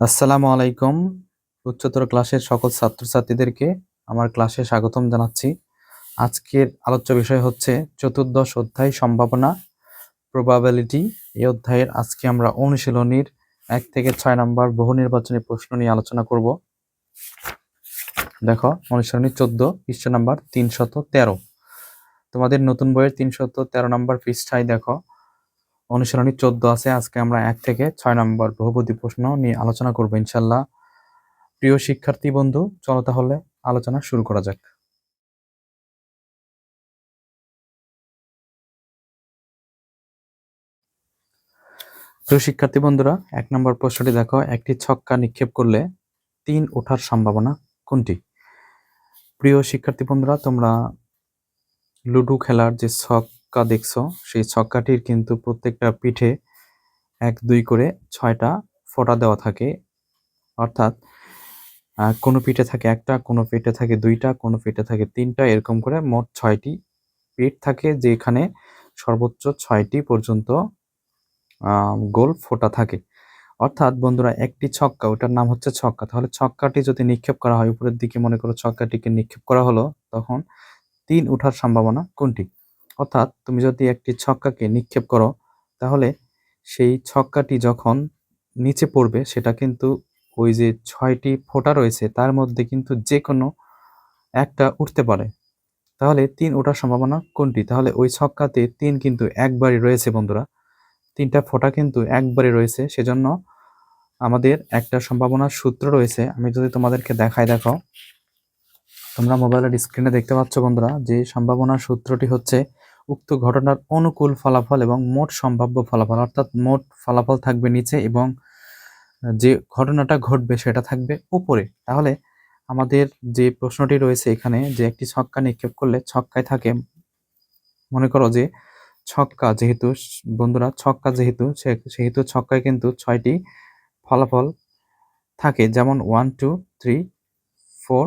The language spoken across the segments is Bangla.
আসসালামু আলাইকুম, উচ্চতর ক্লাসের সকল ছাত্রছাত্রীদেরকে আমার ক্লাসে স্বাগতম জানাচ্ছি। আজকের আলোচ্য বিষয় হচ্ছে চতুর্দশ অধ্যায় সম্ভাবনা প্রবাবিলিটি এই অধ্যায়ের আজকে আমরা অনুশীলনীর এক থেকে ছয় নম্বর বহু নির্বাচনী প্রশ্ন নিয়ে আলোচনা করব। দেখো, অনুশীলনী চোদ্দ, পৃষ্ঠ নাম্বার তিনশত তেরো। তোমাদের নতুন বইয়ের তিনশত তেরো নম্বর পৃষ্ঠায় দেখো অনুসরণী চোদ্দ আছে, আজকে আমরা এক থেকে ছয় নম্বর বহুপদী প্রশ্ন নিয়ে আলোচনা করব ইনশাল্লাহ। প্রিয় শিক্ষার্থী বন্ধু, চলো তাহলে আলোচনা শুরু করা যাক। প্রিয় শিক্ষার্থী বন্ধুরা, এক নম্বর প্রশ্নটি দেখো, একটি ছক্কা নিক্ষেপ করলে তিন ওঠার সম্ভাবনা কোনটি? প্রিয় শিক্ষার্থী বন্ধুরা, তোমরা লুডো খেলার যে ছক্কা দেখছ, সেই ছক্কাটির কিন্তু প্রত্যেকটা পিঠে এক, দুই করে ছয়টা ফোঁটা দেওয়া থাকে। অর্থাৎ কোনো পিঠে থাকে একটা, কোনো পিঠে থাকে দুইটা, কোনো পিঠে থাকে তিনটা, এরকম করে মোট ছয়টি পিঠ থাকে, যেখানে সর্বোচ্চ ছয়টি পর্যন্ত গোল ফোটা থাকে। অর্থাৎ বন্ধুরা, একটি ছক্কা, ওটার নাম হচ্ছে ছক্কা। তাহলে ছক্কাটি যদি নিক্ষেপ করা হয়, উপরের দিকে মনে করো ছক্কাটিকে নিক্ষেপ করা হলো, তখন তিন উঠার সম্ভাবনা কোনটি? অর্থাৎ তুমি যদি একটি ছক্কাকে নিক্ষেপ করো, তাহলে সেই ছক্কাটি যখন নিচে পড়বে, সেটা কিন্তু ওই যে ছয়টি ফোঁটা রয়েছে, তার মধ্যে কিন্তু যে কোনো একটা উঠতে পারে। তাহলে তিন ওঠার সম্ভাবনা কোনটি? তাহলে ওই ছক্কাতে তিন কিন্তু একবারই রয়েছে বন্ধুরা। তিনটা ফোঁটা কিন্তু একবারই রয়েছে, সেজন্য আমাদের একটা সম্ভাবনার সূত্র রয়েছে। আমি যদি তোমাদেরকে দেখাই, দেখো। তোমরা মোবাইলের স্ক্রিনে দেখতে পাচ্ছ বন্ধুরা, যে সম্ভাবনার সূত্রটি হচ্ছে উক্ত ঘটনার অনুকূল ফলাফল এবং মোট সম্ভাব্য ফলাফল, অর্থাৎ মোট ফলাফল থাকবে নিচে এবং যে ঘটনাটা ঘটবে সেটা থাকবে উপরে। তাহলে আমাদের যে প্রশ্নটি রয়েছে এখানে যে একটি ছক্কা নিক্ষেপ করলে ছক্কায় থাকে, মনে করো যে ছক্কা যেহেতু, বন্ধুরা, ছক্কা যেহেতু সেহেতু ছক্কায় কিন্তু ছয়টি ফলাফল থাকে। যেমন one two three four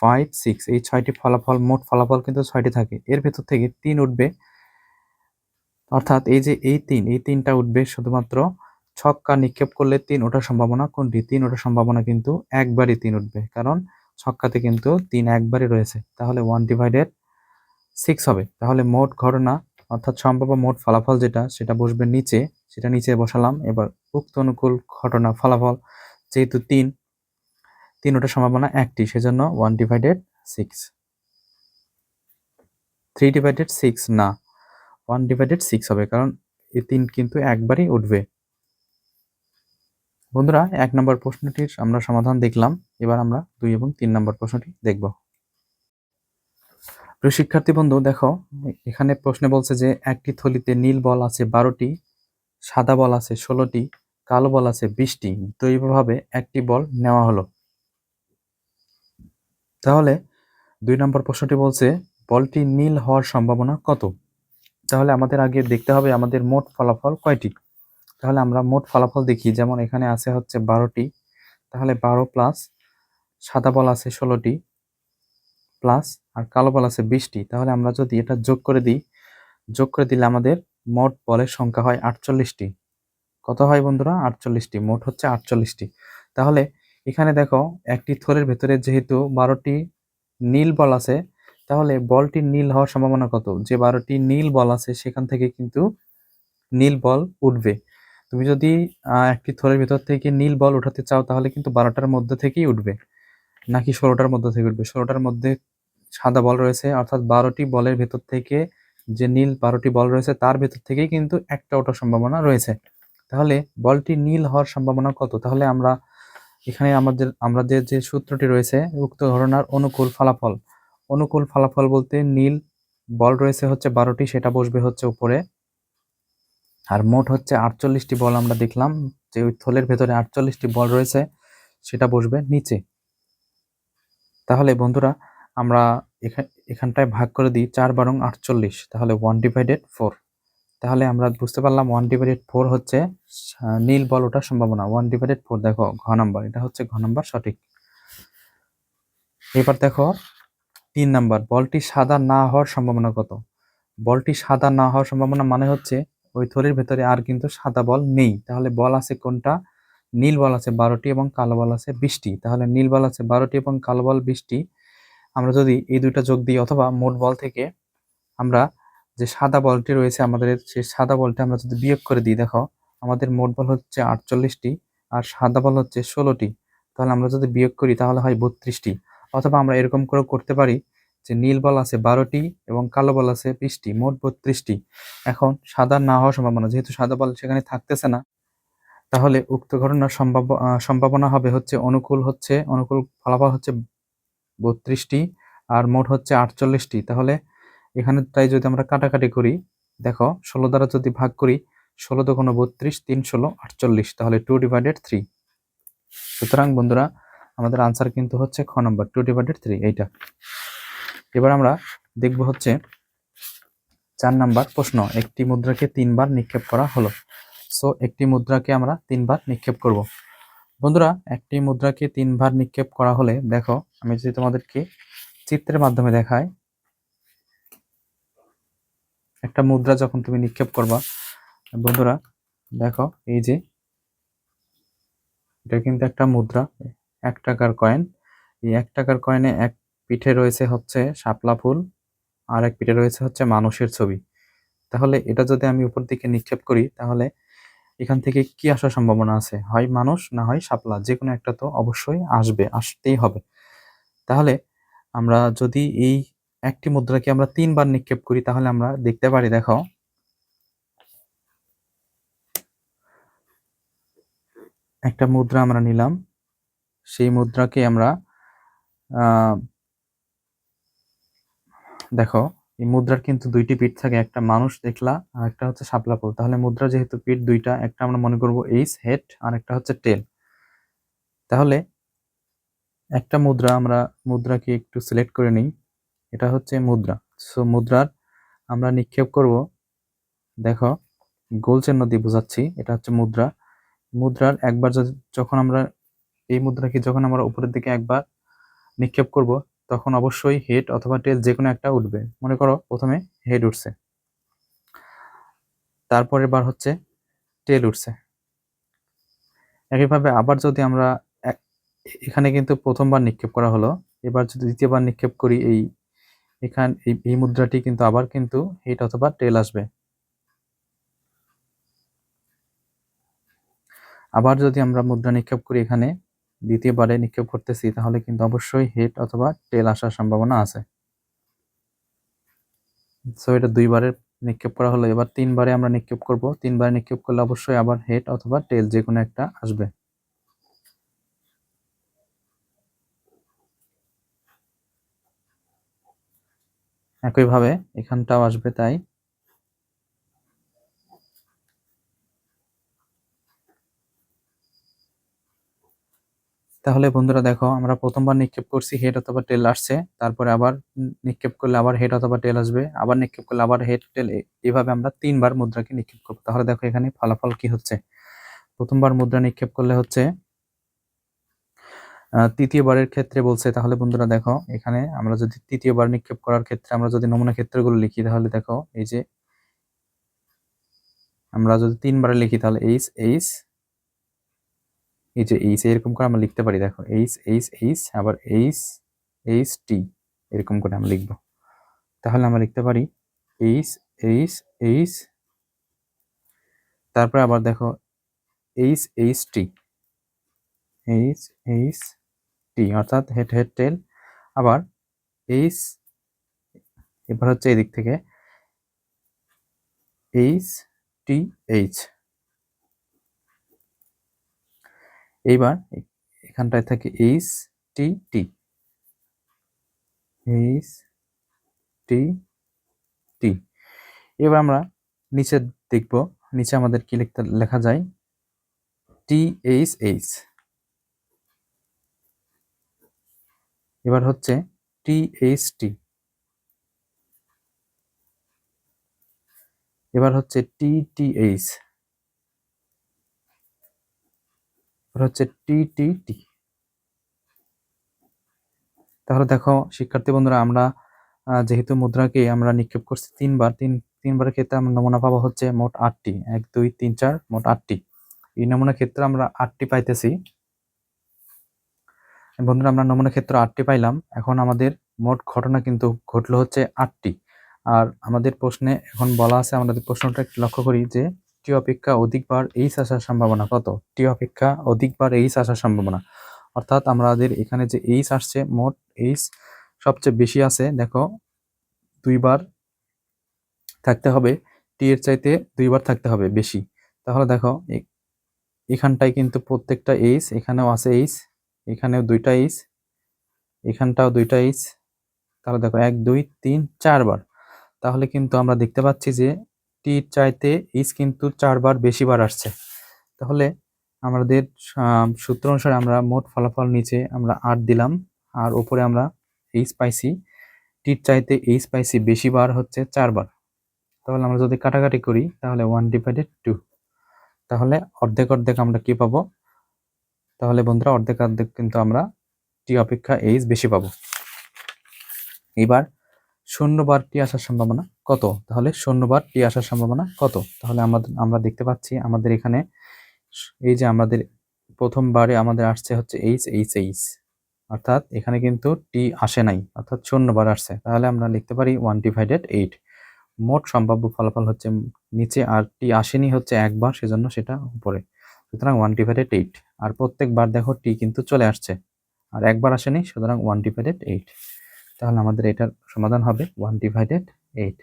five six এই ছয়টি ফলাফল, মোট ফলাফল কিন্তু ছয়টি থাকে। এর ভেতর থেকে তিন উঠবে। অর্থাৎ এই যে এই তিন, এই তিনটা উঠবে শুধুমাত্র ছক্কা নিক্ষেপ করলে তিন ওঠার সম্ভাবনা কোনটি? তিন ওঠার সম্ভাবনা কিন্তু একবারই তিন উঠবে। কারণ ছক্কাতে কিন্তু তিন একবারই রয়েছে। তাহলে ওয়ান ডিভাইডেড সিক্স হবে। তাহলে মোট ঘটনা, অর্থাৎ সম্ভাব্য মোট ফলাফল যেটা, সেটা বসবে নিচে। সেটা নিচে বসালাম। এবার উক্ত অনুকূল ঘটনা ফলাফল, যেহেতু তিন তিন ওটার সম্ভাবনা একটি, সেজন্য one divided six three divided six না ওয়ান ডিভাইডেড সিক্স হবে, কারণ এই তিন কিন্তু একবারই উঠবে। বন্ধুরা, এক নম্বর প্রশ্নটির আমরা সমাধান দেখলাম, এবার আমরা দুই এবং তিন নম্বর প্রশ্নটি দেখব। প্রিয় শিক্ষার্থী বন্ধু, দেখো, এখানে প্রশ্নে বলছে যে একটি থলিতে নীল বল আছে বারোটি, সাদা বল আছে ষোলোটি, কালো বল আছে বিশটি। দৈবভাবে একটি বল নেওয়া হলো। তাহলে দুই নম্বর প্রশ্নটি বলছে, বলটি নীল হওয়ার সম্ভাবনা কত? তাহলে আমাদের আগে দেখতে হবে আমাদের মোট ফলাফল কয়টি? তাহলে আমরা মোট ফলাফল দেখি, যেমন এখানে আছে হচ্ছে বারোটি, তাহলে বারো প্লাস সাদা বল আছে ষোলোটি প্লাস আর কালো বল আছে বিশটি। তাহলে আমরা যদি এটা যোগ করে দিই, যোগ করে দিলে আমাদের মোট বলের সংখ্যা হয় আটচল্লিশটি। কত হয় বন্ধুরা? আটচল্লিশটি, মোট হচ্ছে আটচল্লিশটি। তাহলে এখানে দেখো একটি থলের ভেতরে যেহেতু বারোটি নীল বল আছে, তাহলে বলটি নীল হওয়ার সম্ভাবনা কত? যে বারোটি নীল বল আছে, সেখান থেকে কিন্তু নীল বল উঠবে। তুমি যদি একটি থলের ভেতর থেকে নীল বল উঠাতে চাও, তাহলে কিন্তু বারোটার মধ্যে থেকেই উঠবে। নাকি ষোলোটার মধ্যে থেকে উঠবে? ষোলোটার মধ্যে সাদা বল রয়েছে, অর্থাৎ বারোটি বলের ভেতর থেকে যে নীল বারোটি বল রয়েছে, তার ভেতর থেকেই কিন্তু একটা ওঠার সম্ভাবনা রয়েছে। তাহলে বলটি নীল হওয়ার সম্ভাবনা কত? তাহলে আমরা এখানে আমাদের আমাদের যে সূত্রটি রয়েছে, উক্ত ঘটনার অনুকূল ফলাফল। অনুকূল ফলাফল বলতে নীল বল রয়েছে হচ্ছে বারোটি, সেটা বসবে হচ্ছে উপরে। আর মোট হচ্ছে আটচল্লিশটি বল আমরা দেখলাম, যে ওই থলের ভেতরে আটচল্লিশটি বল রয়েছে, সেটা বসবে নিচে। তাহলে বন্ধুরা, আমরা এখানটায় ভাগ করে দিই, চার বারং আটচল্লিশ, তাহলে ওয়ান ডিভাইডেড ফোর। তাহলে আমরা বুঝতে পারলাম ওয়ান ডিভাইডেড ফোর হচ্ছে নীল বল ওঠার সম্ভাবনা। ওয়ান ডিভাইডেড ফোর দেখো, ঘ নাম্বার এটা হচ্ছে ঘ নাম্বার সঠিক। এবার দেখো, তিন নাম্বার বলটি সাদা না হওয়ার সম্ভাবনা কত? বলটি সাদা না হওয়ার সম্ভাবনা মানে হচ্ছে, ওই থলির ভেতরে আর কিন্তু সাদা বল নেই। তাহলে বল আছে কোনটা? নীল বল আছে বারোটি এবং কালো বল আছে বিশটি। তাহলে নীল বল আছে বারোটি এবং কালো বল বিশটি। আমরা যদি এই দুইটা যোগ দিই, অথবা মোট বল থেকে আমরা যে সাদা বলটি রয়েছে আমাদের, সেই সাদা বলটা আমরা যদি বিয়োগ করে দিই, দেখো, আমাদের মোট বল হচ্ছে আটচল্লিশটি আর সাদা বল হচ্ছে ষোলোটি। তাহলে আমরা যদি বিয়োগ করি, তাহলে হয় বত্রিশটি। অথবা আমরা এরকম করেও করতে পারি যে নীল বল আছে বারোটি এবং কালো বল আছে বিশটি, মোট বত্রিশটি। এখন সাদা না হওয়ার সম্ভাবনা, যেহেতু সাদা বল সেখানে থাকতেছে না, তাহলে উক্ত ঘটনার সম্ভাব্য সম্ভাবনা হবে হচ্ছে অনুকূল হচ্ছে, অনুকূল ফলাফল হচ্ছে বত্রিশটি আর মোট হচ্ছে আটচল্লিশটি। তাহলে এখানে তাই যদি আমরা কাটাকাটি করি, দেখো, ষোলো দ্বারা যদি ভাগ করি, ষোলো দোকান বত্রিশ, তিন ষোলো, আটচল্লিশ, তাহলে টু ডিভাইডেড থ্রি সুতরাং বন্ধুরা, আমাদের আনসার কিন্তু হচ্ছে খ নম্বর টু ডিভাইডেড থ্রি এইটা। এবার আমরা দেখব হচ্ছে চার নাম্বার প্রশ্ন, একটি মুদ্রাকে তিনবার নিক্ষেপ করা হলো। সো একটি মুদ্রাকে আমরা তিনবার নিক্ষেপ করব। বন্ধুরা, একটি মুদ্রাকে তিনবার নিক্ষেপ করা হলে, দেখো, আমি যদি তোমাদেরকে চিত্রের মাধ্যমে দেখাই একটা মুদ্রা যখন তুমি নিক্ষেপ করবা, বন্ধুরা, দেখো, এই যে, এটা কিন্তু একটা মুদ্রা, এক টাকার কয়েন এই এক টাকার কয়েনে এক পিঠে রয়েছে হচ্ছে শাপলা ফুল, আর এক পিঠে রয়েছে হচ্ছে মানুষের ছবি। তাহলে এটা যদি আমি উপর দিকে নিক্ষেপ করি, তাহলে এখান থেকে কি আসার সম্ভাবনা আছে? হয় মানুষ না হয় শাপলা? যে কোনো একটা তো অবশ্যই আসবে, আসতেই হবে। তাহলে আমরা যদি এই একটি মুদ্রাকে আমরা তিনবার নিক্ষেপ করি, তাহলে আমরা দেখতে পারি, দেখো। একটা মুদ্রা আমরা নিলাম। সেই মুদ্রাকে আমরা দেখো, এই মুদ্রার কিন্তু দুইটি পিঠ থাকে, একটা মানুষ দেখলা আর একটা হচ্ছে শাপলা ফুল। তাহলে মুদ্রা যেহেতু পিঠ দুইটা, একটা আমরা মনে করব এইস হেড, আর একটা হচ্ছে টেল। তাহলে একটা মুদ্রা আমরা, মুদ্রাকে একটু সিলেক্ট করে নিই। এটা হচ্ছে মুদ্রা। সো মুদ্রার আমরা নিক্ষেপ করব। দেখো, গোল চিহ্ন দিয়ে বোঝাচ্ছি, এটা হচ্ছে মুদ্রা। মুদ্রার একবার যখন আমরা, এই মুদ্রাকে যখন আমরা উপরের দিকে একবার নিক্ষেপ করব, তখন অবশ্যই হেড অথবা টেল যে কোনো একটা উঠবে। মনে করো, প্রথমে হেড উঠছে। তারপরের বার হচ্ছে টেল উঠছে। একইভাবে আবার যদি আমরা এখানে কিন্তু প্রথমবার নিক্ষেপ করা হলো, এবার যদি দ্বিতীয়বার নিক্ষেপ করি এই এখান, এই মুদ্রাটি কিন্তু আবার কিন্তু হেড অথবা টেল আসবে। আবার যদি আমরা মুদ্রা নিক্ষেপ করি এখানে, দ্বিতীয়বারে নিক্ষেপ করতেছি, তাহলে কিন্তু অবশ্যই হেড অথবা টেল আসার সম্ভাবনা আছে। সো এটা দুইবারের নিক্ষেপ করা হলো। এবার তিনবারে আমরা নিক্ষেপ করব। তিনবারে নিক্ষেপ করলে অবশ্যই আবার হেড অথবা টেল যে কোনো একটা আসবে। একইভাবে এখানটাও আসবে তাই। তাহলে বন্ধুরা দেখো, আমরা প্রথমবার নিক্ষেপ করছি হেড অথবা টেল আসছে, তারপরে আবার নিক্ষেপ করলে আবার হেড অথবা টেল আসবে, আবার নিক্ষেপ করলে আবার হেড টেল এইভাবে আমরা তিনবার মুদ্রাকে নিক্ষেপ করব। তাহলে দেখো এখানে ফলাফল কি হচ্ছে। প্রথমবার মুদ্রা নিক্ষেপ করলে হচ্ছে তৃতীয়বারের ক্ষেত্রে বলছে, তাহলে বন্ধুরা দেখো, এখানে আমরা যদি তৃতীয়বার নিক্ষেপ করার ক্ষেত্রে আমরা যদি নমুনা ক্ষেত্রগুলো লিখি, তাহলে দেখো, এই যে আমরা যদি তিনবারে লিখি, তাহলে এইচ এইচ, এই যে এইচ, এরকম করে আমরা লিখতে পারি, দেখো, এইচ এইচ এইচ, আবার এইচ এইচ, টি, এরকম করে আমরা লিখব। তাহলে আমরা লিখতে পারি, এইচ এইচ এইচ, তারপরে আবার দেখো, H H, T, H H T, অর্থাৎ হেড হেড টেল আবার এইচ, এবার হচ্ছে এদিক থেকে। H, T, H. এইবার এখানটায় থাকে এইচ, টি টি। এইচ, টি টি। এবার আমরা নিচে দেখব। নিচে আমাদের কি লিখতে, লেখা যায়? T, H H. এবার হচ্ছে টি এইচ এবার হচ্ছে টি টি এইচ এবার হচ্ছে টি টি টি তাহলে দেখো, শিক্ষার্থী বন্ধুরা, আমরা যেহেতু মুদ্রাকে আমরা নিক্ষেপ করছি তিনবার, তিন, তিনবারের ক্ষেত্রে আমরা নমুনা পাবো হচ্ছে মোট আটটি। এক, দুই, তিন, চার, মোট আটটি। এই নমুনা ক্ষেত্রে আমরা আটটি পাইতেছি। বন্ধুরা, আমরা নমুনা ক্ষেত্র আটটি পাইলাম। এখন আমাদের মোট ঘটনা কিন্তু ঘটলো হচ্ছে আটটি। আর আমাদের প্রশ্নে এখন বলা আছে আমাদের প্রশ্নটা একটু লক্ষ্য করি যে, টি অপেক্ষা অধিকবার এইচ আসার সম্ভাবনা কত? টি অপেক্ষা অধিকবার এইচ আসার সম্ভাবনা। অর্থাৎ আমাদের এখানে যে এইচ আসছে, মোট এইচ সবচেয়ে বেশি আছে, দেখো, দুইবার থাকতে হবে। টি এর চাইতে দুইবার থাকতে হবে বেশি। তাহলে দেখো এখানটায় কিন্তু প্রত্যেকটা এইচ, এখানেও আছে এইচ। এখানেও দুইটা এইচ এখানটাও দুইটা এইচ তাহলে দেখো এক, দুই, তিন, চারবার। তাহলে কিন্তু আমরা দেখতে পাচ্ছি যে টির চাইতে এইচ কিন্তু চারবার বেশি বার আসছে। তাহলে আমাদের সূত্র অনুসারে আমরা মোট ফলাফল নিচে আমরা আট দিলাম, আর ওপরে আমরা এইচ পাইছি। টির চাইতে এইচ পাইছি বেশি বার হচ্ছে চারবার। তাহলে আমরা যদি কাটাকাটি করি, তাহলে ওয়ান ডিভাইডেড টু তাহলে অর্ধেক অর্ধেক আমরা কি পাবো? তাহলে বন্ধুরা অর্ধেক অর্ধেক কিন্তু আমরা টি অপেক্ষা এইচ বেশি পাবো। এবার শূন্যবার টি আসার সম্ভাবনা কত? তাহলে শূন্যবার টি আসার সম্ভাবনা কত? তাহলে আমাদের আমরা দেখতে পাচ্ছি আমাদের এখানে এই যে আমাদের প্রথমবারে আমাদের আসছে হচ্ছে এইচ এইচ এইচ অর্থাৎ এখানে কিন্তু টি আসে নাই, অর্থাৎ শূন্যবার আসছে। তাহলে আমরা লিখতে পারি ওয়ান ডিভাইডেড এইট মোট সম্ভাব্য ফলাফল হচ্ছে নিচে আর টি আসেনি হচ্ছে একবার, সেজন্য সেটা উপরে। সুতরাং ওয়ান ডিভাইডেড এইট আর প্রত্যেকবার দেখো টি কিন্তু চলে আসছে। আর একবার আসেনি, সুতরাং ওয়ান ডিভাইডেড এইট তাহলে আমাদের এটার সমাধান হবে ওয়ান ডিভাইডেড এইট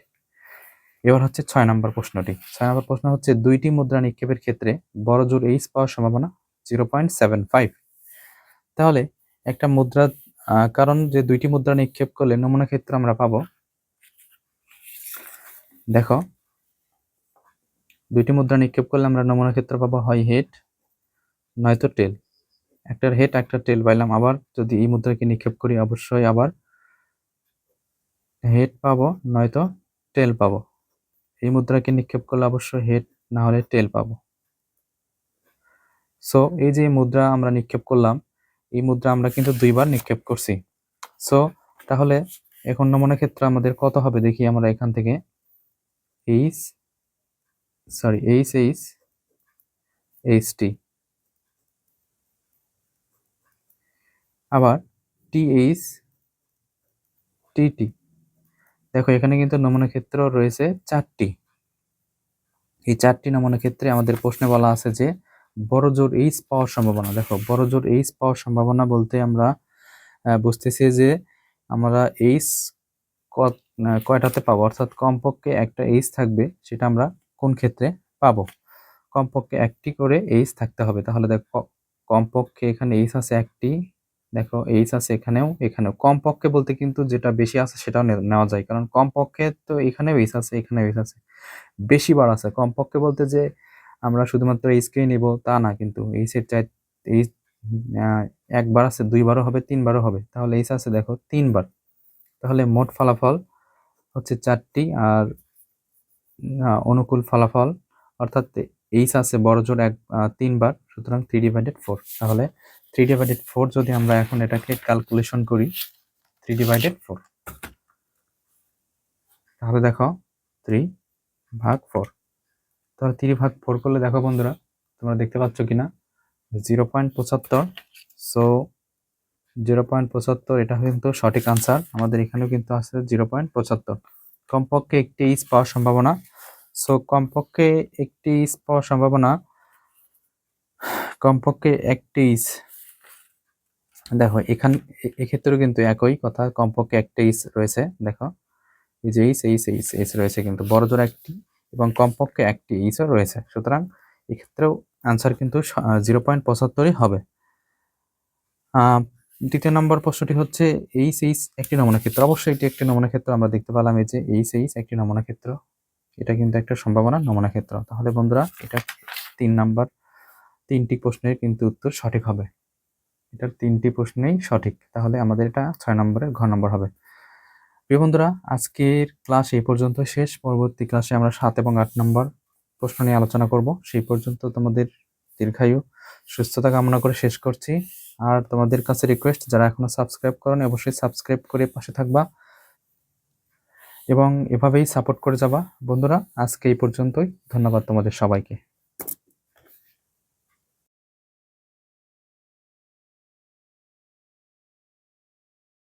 এবার হচ্ছে ছয় নম্বর প্রশ্নটি। ছয় নম্বর প্রশ্ন হচ্ছে, দুইটি মুদ্রা নিক্ষেপের ক্ষেত্রে বড় জোর এইচ পাওয়ার সম্ভাবনা জিরো পয়েন্ট সেভেন ফাইভ তাহলে একটা মুদ্রা কারণ যে দুইটি মুদ্রা নিক্ষেপ করলে নমুনা ক্ষেত্রে আমরা পাবো। দেখো দুইটি মুদ্রা নিক্ষেপ করলে আমরা নমুনা ক্ষেত্র পাবো হয় হেড নয়তো টেল একটার হেড একটা টেল পাইলাম আবার। যদি এই মুদ্রাকে নিক্ষেপ করি, অবশ্যই আবার হেড পাবো, নয়তো টেল পাবো। এই মুদ্রাকে নিক্ষেপ করলে অবশ্যই হেড না হলে টেল পাবো। সো এই যে মুদ্রা আমরা নিক্ষেপ করলাম, এই মুদ্রা আমরা কিন্তু দুইবার নিক্ষেপ করছি। সো তাহলে এখন নমুনা ক্ষেত্রে আমাদের কত হবে? দেখি আমরা এখান থেকে। H sorry H H H T আবার টি এইচ টি টি দেখো, এখানে কিন্তু নমুনা ক্ষেত্র রয়েছে চারটি। এই চারটি নমুনা ক্ষেত্রে আমাদের প্রশ্নে বলা আছে যে, বড় জোর এইচ পাওয়ার সম্ভাবনা। দেখো, বড় জোর এইচ পাওয়ার সম্ভাবনা বলতে আমরা বুঝতেছি যে আমরা এইচ কয়টাতে পাবো? অর্থাৎ কমপক্ষে একটা এইচ থাকবে, সেটা আমরা কোন ক্ষেত্রে? পাবো। কমপক্ষে একটি করে এইচ থাকতে হবে। তাহলে দেখো কমপক্ষে এখানে এইচ আছে একটি। দেখো এইচ আছে এখানেও এখানেও। কমপক্ষে বলতে কিন্তু যেটা বেশি আছে সেটাও নেওয়া যায়। কারণ কমপক্ষে তো এখানেও এইচ আছে, এখানেও এইচ আছে। বেশি বার আছে। কমপক্ষে বলতে যে আমরা শুধুমাত্র এইচকেই নেব তা না, কিন্তু এইচের চাই এইচ একবার আছে, দুইবারও হবে, তিনবারও হবে। তাহলে এইচ আছে, দেখো, তিনবার। তাহলে মোট ফলাফল হচ্ছে চারটি আর অনুকূল ফলাফল, অর্থাৎ এইচ আছে বড় জোর এক তিনবার, সুতরাং থ্রি ডিভাইডেড ফোর তাহলে থ্রি ডিভাইডেড ফোর যদি আমরা এখন এটাকে ক্যালকুলেশন করি থ্রি ডিভাইডেড ফোর তাহলে দেখো থ্রি ভাগ ফোর তাহলে থ্রি ভাগ ফোর করলে দেখো বন্ধুরা, তোমরা দেখতে পাচ্ছ কিনা? জিরো পয়েন্ট পঁচাত্তর। সো জিরো পয়েন্ট পঁচাত্তর, এটা কিন্তু সঠিক আনসার আমাদের এখানেও কিন্তু আছে জিরো পয়েন্ট পঁচাত্তর। কমপক্ষে একটি ইস পাওয়ার সম্ভাবনা। সো কমপক্ষে একটি ইস পাওয়ার সম্ভাবনা, কমপক্ষে একটি ইস। দেখো, এখান এক্ষেত্রেও কিন্তু একই কথা, কমপক্ষে একটা ইস রয়েছে, দেখো। এই যে ইস এইস এইস এইস রয়েছে কিন্তু বড় জোর একটি এবং কমপক্ষে একটি ইসও রয়েছে। সুতরাং এক্ষেত্রেও আনসার কিন্তু জিরো পয়েন্ট পঁচাত্তরই হবে। দ্বিতীয় নম্বর প্রশ্নটি হচ্ছে এইচ এইচ একটি নমুনা ক্ষেত্র। অবশ্যই এটি একটি নমুনা ক্ষেত্র, আমরা দেখতে পেলাম এই যে এইচ এইচ একটি নমুনা ক্ষেত্র। এটা কিন্তু একটা সম্ভাবনা, নমুনা ক্ষেত্র। তাহলে বন্ধুরা, এটা তিন নাম্বার, তিনটি প্রশ্নের কিন্তু উত্তর সঠিক হবে। এটার তিনটি প্রশ্নেই সঠিক। তাহলে আমাদের এটা ছয় নম্বরের ঘ নম্বর হবে। প্রিয় বন্ধুরা, আজকের ক্লাস এই পর্যন্ত শেষ। পরবর্তী ক্লাসে আমরা সাত এবং আট নম্বর প্রশ্ন নিয়ে আলোচনা করব। সেই পর্যন্ত তোমাদের দীর্ঘায়ু, সুস্থতা কামনা করে শেষ করছি। আর তোমাদের কাছে রিকোয়েস্ট যারা এখনও সাবস্ক্রাইব করেন, অবশ্যই সাবস্ক্রাইব করে পাশে থাকবা এবং এভাবেই সাপোর্ট করে যাবা। বন্ধুরা, আজকে এই পর্যন্তই। ধন্যবাদ তোমাদের সবাইকে।